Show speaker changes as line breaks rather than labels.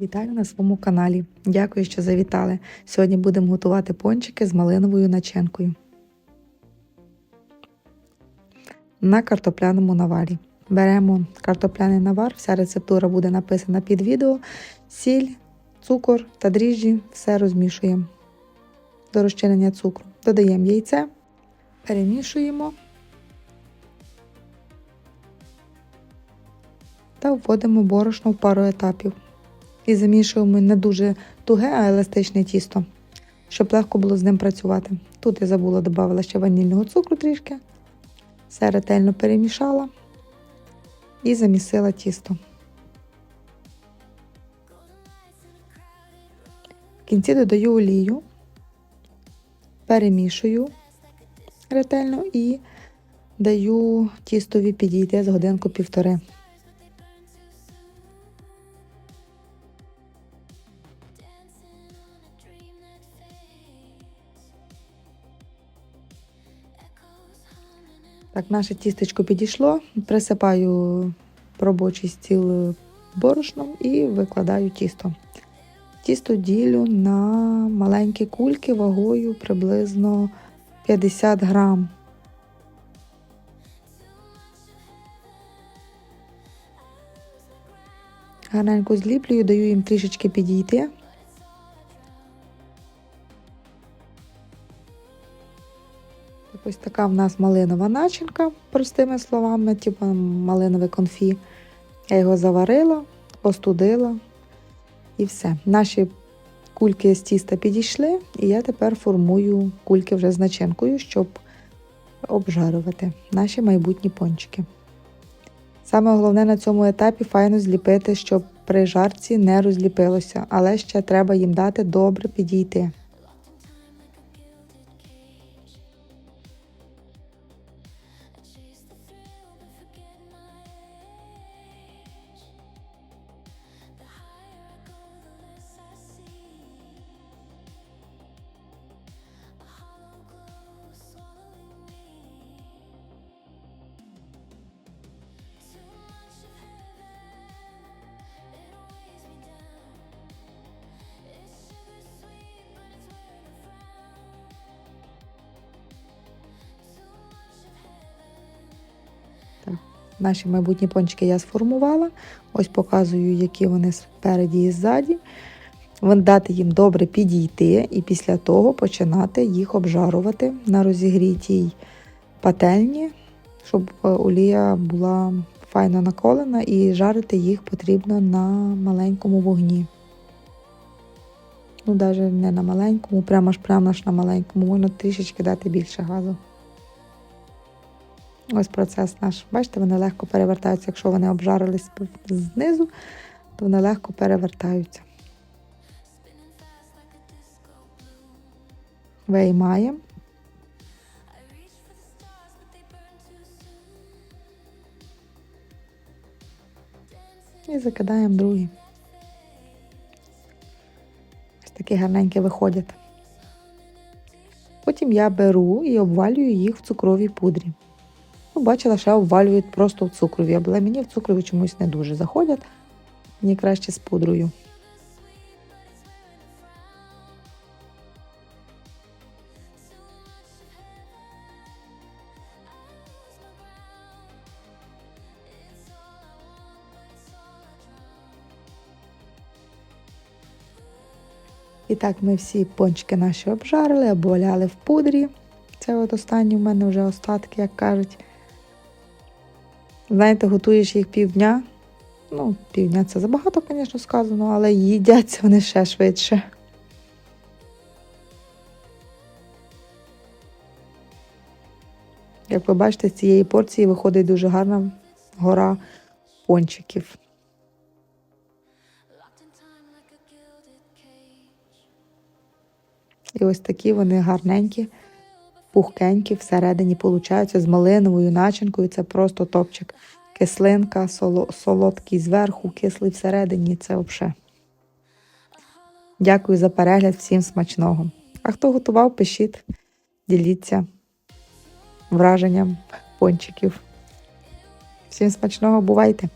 Вітаю на своєму каналі. Дякую, що завітали. Сьогодні будемо готувати пончики з малиновою начинкою. На картопляному наварі. Беремо картопляний навар, вся рецептура буде написана під відео. Сіль, цукор та дріжджі все розмішуємо до розчинення цукру. Додаємо яйце, перемішуємо та вводимо борошно в пару етапів. І замішуємо не дуже туге, а еластичне тісто, щоб легко було з ним працювати. Тут я забула додавала ще ванільного цукру трішки, все ретельно перемішала і замісила тісто. В кінці додаю олію, перемішую ретельно і даю тістові підійти з годинку-півтори. Так, наше тістечко підійшло, присипаю робочий стіл борошном і викладаю тісто. Тісто ділю на маленькі кульки вагою приблизно 50 грам. Гарненько зліплюю, даю їм трішечки підійти. Ось така в нас малинова начинка, простими словами, типу малинове конфі. Я його заварила, остудила і все. Наші кульки з тіста підійшли, і я тепер формую кульки вже з начинкою, щоб обжарувати наші майбутні пончики. Саме головне на цьому етапі файно зліпити, щоб при жарці не розліпилося, але ще треба їм дати добре підійти. Наші майбутні пончики я сформувала. Ось показую, які вони спереді і ззаді. Дати їм добре підійти, і після того починати їх обжарувати на розігрітій пательні, щоб е, олія була файно наколена, і жарити їх потрібно на маленькому вогні. Ну, навіть не на маленькому, прямо ж прямо ж на маленькому, можна трішечки дати більше газу. Ось процес наш. Бачите, вони легко перевертаються. Якщо вони обжарились знизу, то вони легко перевертаються. Виймаємо. І закидаємо другий. Ось такі гарненькі виходять. Потім я беру і обвалюю їх в цукровій пудрі. Ну, Бачила, що обвалюють просто в цукрові, але мені в цукрові чомусь не дуже заходять. Мені краще з пудрою. І так ми всі пончики наші обжарили, обваляли в пудрі. Це от останні в мене вже остатки, як кажуть. Знаєте, готуєш їх півдня. Ну, півдня це забагато, звісно, сказано, але їдяться вони ще швидше. Як ви бачите, з цієї порції виходить дуже гарна гора пончиків. І ось такі вони гарненькі, пухкенькі, всередині получаються з малиновою начинкою. Це просто топчик. Кислинка, солодкий зверху, кислий всередині це взагалі. Дякую за перегляд, всім смачного. А хто готував, пишіть, діліться враженням пончиків. Всім смачного, бувайте!